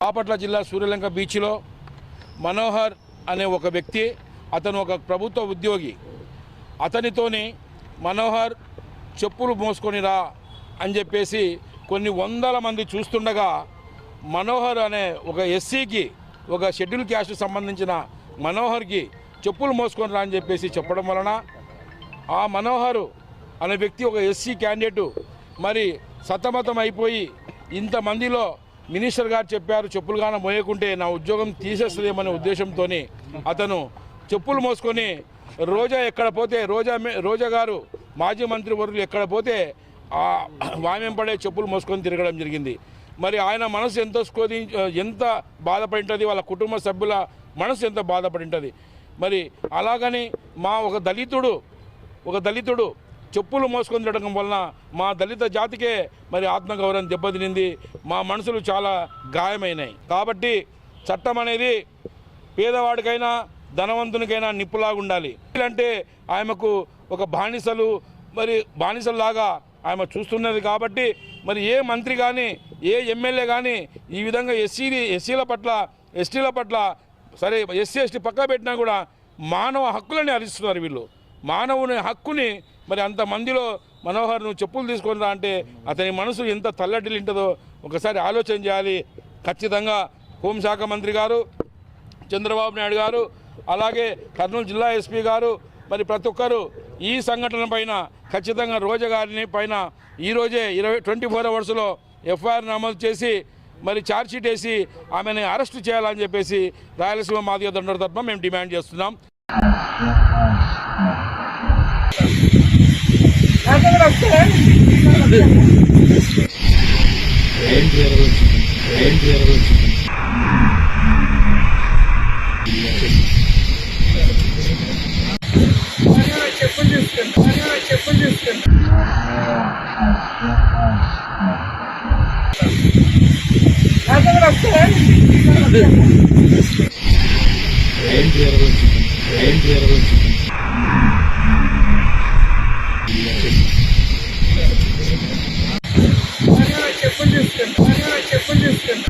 బాపట్ల జిల్లా సూర్యలంక బీచ్లో మనోహర్ అనే ఒక వ్యక్తి అతను ఒక ప్రభుత్వ ఉద్యోగి. అతనితోని మనోహర్ చెప్పులు మోసుకొని రా అని చెప్పేసి కొన్ని వందల మంది చూస్తుండగా మనోహర్ అనే ఒక ఎస్సీకి ఒక షెడ్యూల్ క్యాస్ట్ సంబంధించిన మనోహర్కి చెప్పులు మోసుకొని రా అని చెప్పేసి చెప్పడం వలన ఆ మనోహర్ అనే వ్యక్తి ఒక ఎస్సీ క్యాండిడేటు. మరి సతమతం అయిపోయి ఇంతమందిలో మినిస్టర్ గారు చెప్పారు చెప్పులుగాన మోయకుంటే నా ఉద్యోగం తీసేస్తుందేమనే ఉద్దేశంతో అతను చెప్పులు మోసుకొని రోజా ఎక్కడ పోతే రోజా రోజా గారు మాజీ మంత్రి వర్గులు ఎక్కడ పోతే ఆ వామ్యం చెప్పులు మోసుకొని తిరగడం జరిగింది. మరి ఆయన మనసు ఎంత స్కోది ఎంత బాధపడి ఉంటుంది వాళ్ళ కుటుంబ సభ్యుల మనసు ఎంత బాధపడి ఉంటుంది మరి అలాగని మా ఒక దళితుడు ఒక దళితుడు చెప్పులు మోసుకొని తిరగడం వలన మా దళిత జాతికే మరి ఆత్మగౌరవం దెబ్బతినింది. మా మనసులు చాలా గాయమైనాయి. కాబట్టి చట్టం అనేది పేదవాడికైనా ధనవంతునికైనా నిప్పులాగా ఉండాలి అంటే ఆమెకు ఒక బానిసలు మరి బానిసల్లాగా ఆమె చూస్తున్నది కాబట్టి మరి ఏ మంత్రి కానీ ఏ ఎమ్మెల్యే కానీ ఈ విధంగా ఎస్సీని ఎస్సీల పట్ల ఎస్టీల పట్ల సరే ఎస్సీ ఎస్టీ పక్క పెట్టినా కూడా మానవ హక్కులని హరిస్తున్నారు వీళ్ళు. మానవుని హక్కుని మరి అంతమందిలో మనోహర్ నువ్వు చెప్పులు తీసుకొని రా అంటే అతని మనసు ఎంత తల్లడిల్లింటుందో ఒకసారి ఆలోచన చేయాలి. ఖచ్చితంగా హోంశాఖ మంత్రి గారు చంద్రబాబు నాయుడు గారు అలాగే కర్నూలు జిల్లా ఎస్పీ గారు మరి ప్రతి ఒక్కరు ఈ సంఘటన పైన ఖచ్చితంగా రోజా గారిని పైన ఈరోజే ఇరవై ట్వంటీ ఫోర్ అవర్స్లో ఎఫ్ఐఆర్ నమోదు చేసి మరి ఛార్జ్షీట్ వేసి ఆమెను అరెస్ట్ చేయాలని చెప్పేసి రాయలసీమ మాదిగ దండల తరఫున మేము డిమాండ్ చేస్తున్నాం. ఏంటి చెప్పులు తీసుకెళ్ళి చెప్పులు తీసుకెళ్ళి